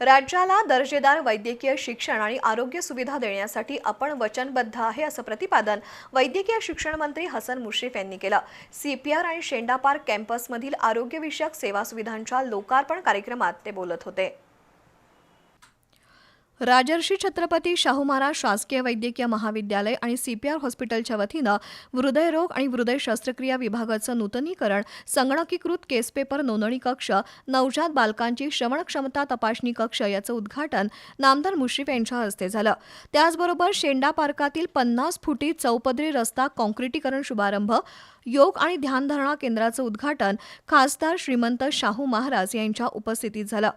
राज्याला दर्जेदार वैद्यकीय शिक्षण आणि आरोग्य सुविधा देण्यासाठी आपण वचनबद्ध आहे असं प्रतिपादन वैद्यकीय शिक्षण मंत्री हसन मुश्रीफ यांनी केलं. सीपीआर आणि शेंडा पार्क कॅम्पसमधील आरोग्यविषयक सेवा सुविधांच्या लोकार्पण कार्यक्रमात ते बोलत होते. राजर्षी छत्रपती शाहू महाराज शासकीय वैद्यकीय महाविद्यालय आणि सीपीआर हॉस्पिटलच्या वतीनं हृदयरोग आणि हृदय शस्त्रक्रिया विभागाचं नूतनीकरण संगणकीकृत केसपेपर नोंदणी कक्ष नवजात बालकांची श्रवणक्षमता तपासणी कक्ष याचं उद्घाटन नामदार मुश्रीफ यांच्या हस्ते झालं. त्याचबरोबर शेंडा पार्कातील पन्नास फुटी चौपदरी रस्ता काँक्रिटीकरण शुभारंभ योग आणि ध्यानधारणा केंद्राचं उद्घाटन खासदार श्रीमंत शाहू महाराज यांच्या उपस्थितीत झालं.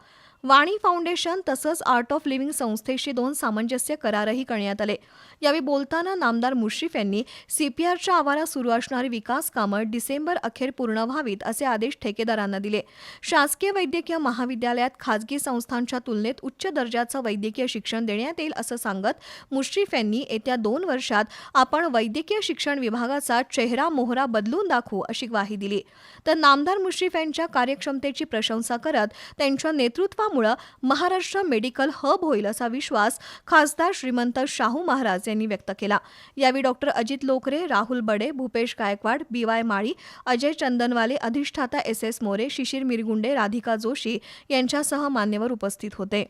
वाणी फाउंडेशन तसंच आर्ट ऑफ लिव्हिंग संस्थेशी दोन सामंजस्य करारही करण्यात आले. यावेळी बोलताना नामदार मुश्रीफ यांनी सीपीआरच्या आवारात सुरू असणारी विकास कामं डिसेंबर अखेर पूर्ण व्हावीत असे आदेश ठेकेदारांना दिले. शासकीय वैद्यकीय महाविद्यालयात खाजगी संस्थांच्या तुलनेत उच्च दर्जाचं वैद्यकीय शिक्षण देण्यात येईल असं सांगत मुश्रीफ यांनी येत्या दोन वर्षात आपण वैद्यकीय शिक्षण विभागाचा चेहरा मोहरा बदलून दाखवू अशी ग्वाही दिली. तर नामदार मुश्रीफ यांच्या कार्यक्षमतेची प्रशंसा करत त्यांच्या नेतृत्वा नेतृत्वामुळे महाराष्ट्र मेडिकल हब होईल असा विश्वास खासदार श्रीमंत शाहू महाराज यांनी व्यक्त केला. यावेळी doctor Ajit Lokare Rahul Bade Bhupesh Gaikwad B Y Mali Ajay Chandanwale अधिष्ठाता एस एस मोरे शिशिर मिरगुंडे राधिका जोशी यांच्यासह मान्यवर उपस्थित होते.